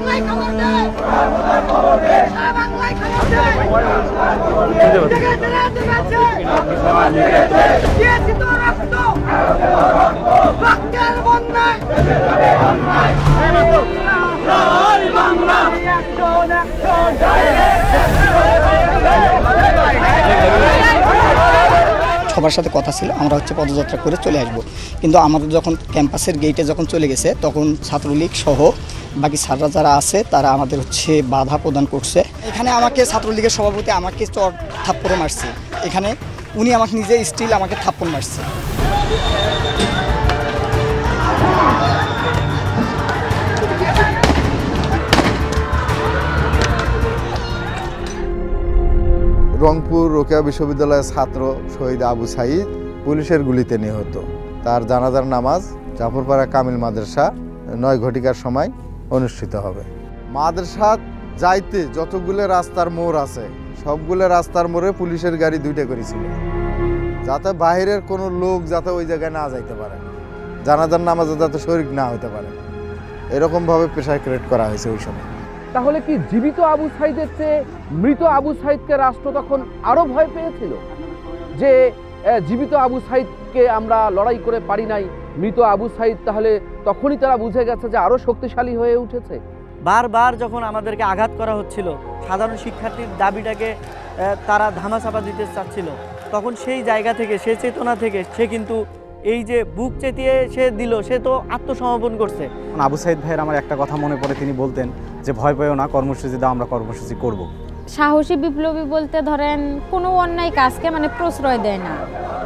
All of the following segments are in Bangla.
বাংলায় খবর দে সারা বাংলায় খবর দে দিকে দিকে দিকে দিয়েছি তো রক্ত রক্তের বন্যায় বাংলা একজন একজন সবার সাথে কথা ছিল, আমরা হচ্ছে পদযাত্রা করে চলে আসব। কিন্তু আমাদের যখন ক্যাম্পাসের গেটে যখন চলে গেছে, তখন ছাত্রলীগ সহ বাকি স্যাররা যারা আছে, তারা আমাদের হচ্ছে বাধা প্রদান করছে। এখানে আমাকে ছাত্রলীগের সভাপতি আমাকে চর থাপ্পড় মারছে। এখানে উনি আমাকে নিজে স্টিল আমাকে থাপ্পড় মারছে। রংপুর রোকেয়া বিশ্ববিদ্যালয়ের ছাত্র শহীদ আবু সাইদ পুলিশের গুলিতে নিহত। তার জানাজার নামাজ জাফরপাড়া কামিল মাদ্রাসা নয় ঘটিকার সময় অনুষ্ঠিত হবে। মাদ্রাসা যাইতে যতগুলো রাস্তার মোড় আছে, সবগুলো রাস্তার মোড়ে পুলিশের গাড়ি দুইটা করেছিল, যাতে বাইরের কোনো লোক যাতে ওই জায়গায় না যাইতে পারে। জানাজার নামাজে যাতে শরিক না হতে পারে। এরকমভাবে পেশায় ক্রিয়েট করা হয়েছে ওই সময়। তাহলে কি জীবিত আবু সাইদের চেয়ে মৃত আবু সাইদকে রাষ্ট্র তখন আরও ভয় পেয়েছিল? যে জীবিত আবু সাইদকে আমরা লড়াই করে পারি নাই, মৃত আবু সাইদ তাহলে তখনই তারা বুঝে গেছে যে আরও শক্তিশালী হয়ে উঠেছে। বারবার যখন আমাদেরকে আঘাত করা হচ্ছিল, সাধারণ শিক্ষার্থীর দাবিটাকে তারা ধামাচাপা দিতে চাচ্ছিল, তখন সেই জায়গা থেকে সে চেতনা থেকে সে কিন্তু এই যে বুক চেতিয়ে সে দিল সে তো আত্মসমর্পণ করছে। আবু সাইদ ভাইয়ের আমার একটা কথা মনে পড়ে তিনি বলতেন যে ভয় পেও না কর্মসূচি দাও আমরা কর্মসূচি করব। সাহসী বিপ্লবী বলতে ধরেন কোনো অন্যায় কাজকে মানে প্রশ্রয় দেয় না।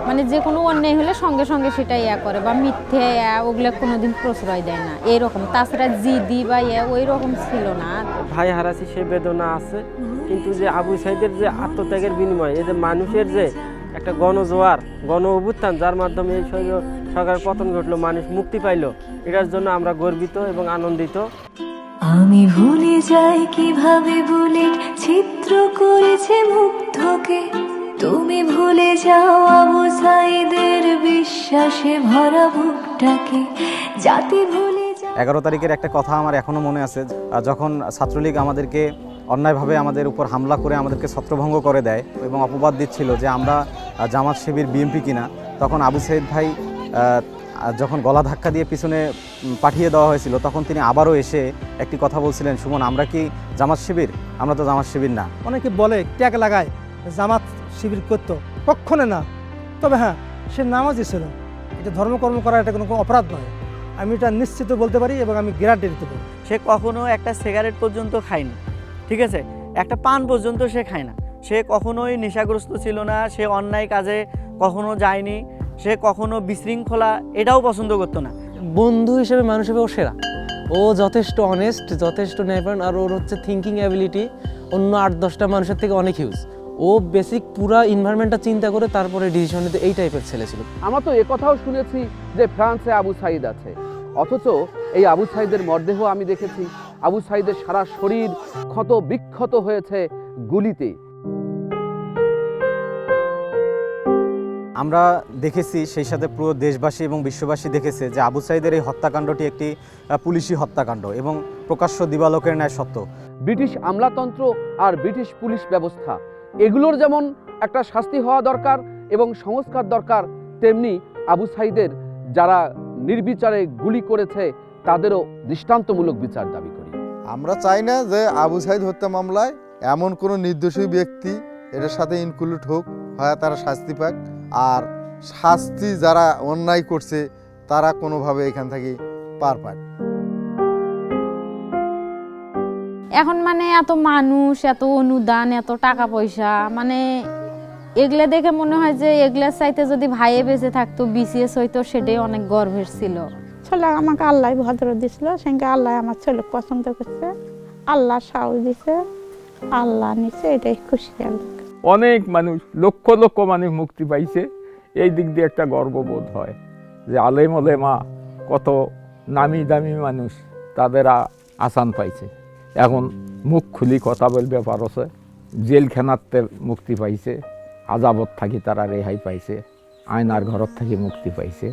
মানে যে কোনো অন্যায় হলে সঙ্গে সঙ্গে সেটা ইয়া করে বা মিথ্যে ইয়া ওগুলো কোনোদিন প্রশ্রয় দেয় না। এইরকম তাছাড়া জিদি বা ইয়া ওই রকম ছিল না। ভাই হারাছি সে বেদনা আছে কিন্তু যে আবু সাইদের যে আত্মত্যাগের বিনিময় এই যে মানুষের যে একটা গণজোয়ার গণ অভ্যুত্থান যার মাধ্যমে এই সরকার- পতন ঘটলো মানুষ মুক্তি পাইলো। এটার জন্য আমরা গর্বিত এবং আনন্দিত। আমি ভুলে যাই কীভাবে বলে চিত্র করেছে মুগ্ধকে। তুমি ভুলে যাও আবু সাইদের বিশ্বাসে ভরা বুকটাকে। জাতি ভুলে যাও এগারো তারিখের একটা কথা আমার এখনও মনে আছে যখন ছাত্রলীগ আমাদেরকে অন্যায়ভাবে আমাদের উপর হামলা করে আমাদেরকে ছত্রভঙ্গ করে দেয় এবং অপবাদ দিচ্ছিল যে আমরা জামাত শিবির বিএমপি কিনা তখন আবু সাইদ ভাই যখন গলা ধাক্কা দিয়ে পিছনে পাঠিয়ে দেওয়া হয়েছিল তখন তিনি আবারও এসে একটি কথা বলছিলেন সুমন আমরা কি জামাত শিবির? আমরা তো জামাত শিবির না। অনেকে বলে ট্যাগ লাগায় জামাত শিবির করতো। কক্ষণে না। তবে হ্যাঁ সে নামাজই ছিল। এটা ধর্মকর্ম করা এটা কোনো অপরাধ নয়। আমি এটা নিশ্চিত বলতে পারি এবং আমি গ্যারান্টি দিতে পারি। সে কখনো একটা সিগারেট পর্যন্ত খায়নি ঠিক আছে? একটা পান পর্যন্ত সে খায় না। সে কখনোই নেশাগ্রস্ত ছিল না সে অন্যায় কাজে কখনো যায়নি সে কখনো বিশৃঙ্খলা এটাও পছন্দ করতো না। বন্ধু হিসেবে মানুষ হিসেবে ও সেরা। ও যথেষ্ট অনেস্ট যথেষ্ট ন্যায়পরায়ণ আর ওর হচ্ছে থিঙ্কিং অ্যাবিলিটি অন্য আট দশটা মানুষের থেকে অনেক হিউজ ও বেসিক পুরা এনভায়রনমেন্টটা চিন্তা করে তারপরে ডিসিশন নিতে এই টাইপের ছেলে ছিল। আমরা তো কথাও শুনেছি যে ফ্রান্সে আবু সাইদ আছে। অথচ এই আবু সাইদের মরদেহ আমি দেখেছি। আবু সাইদের সারা শরীর ক্ষত বিক্ষত হয়েছে গুলিতে। আমরা দেখেছি সেই সাথে পুরো দেশবাসী এবং বিশ্ববাসী দেখেছে যে আবু সাইদের এই হত্যাকাণ্ডটি একটি পুলিশি হত্যাকাণ্ড এবং প্রকাশ্য দিবালোকের ন্যায় সত্য। ব্রিটিশ আমলাতন্ত্র আর ব্রিটিশ পুলিশ ব্যবস্থা এগুলোর যেমন একটা শাস্তি হওয়া দরকার এবং সংস্কার দরকার তেমনি আবু সাইদের যারা নির্বিচারে গুলি করেছে তাদেরও দৃষ্টান্তমূলক বিচার দাবি করি। আমরা চাই না যে আবু সাইদ হত্যা মামলায় এমন কোনো নির্দোষী ব্যক্তি এটার সাথে ইনক্লুড হোক হয় তারা শাস্তি পাক। আর শাস্তি যারা অন্যায় করছে তারা কোনোভাবে এখান থেকে পার পায় এখন মানে এত মানুষ এত অনুদান এত টাকা পয়সা মানে এগুলা দেখে মনে হয় যে এগুলার চাইতে যদি ভাইয়ে বেঁচে থাকতো বিসিএস হইতো সেটাই অনেক গর্বের ছিল। ছেলে আমাকে আল্লাহ ভদ্র দিছিল সেখানে আল্লাহ আমার ছেলে পছন্দ করছে আল্লাহ সাহস দিছে আল্লাহ নিছে এটাই খুশি আমি অনেক মানুষ, লক্ষ লক্ষ মানুষ মুক্তি পাইছে। এই দিক দিয়ে একটা গর্ববোধ হয় যে আলেম মা কত নামি দামি মানুষ তাদের আসান পাইছে। এখন মুখ খুলি কথা বলবে পারছে জেলখানাতে মুক্তি পাইছে, আজাবত থাকি তারা রেহাই পাইছে, আয়নার ঘরত থাকি মুক্তি পাইছে।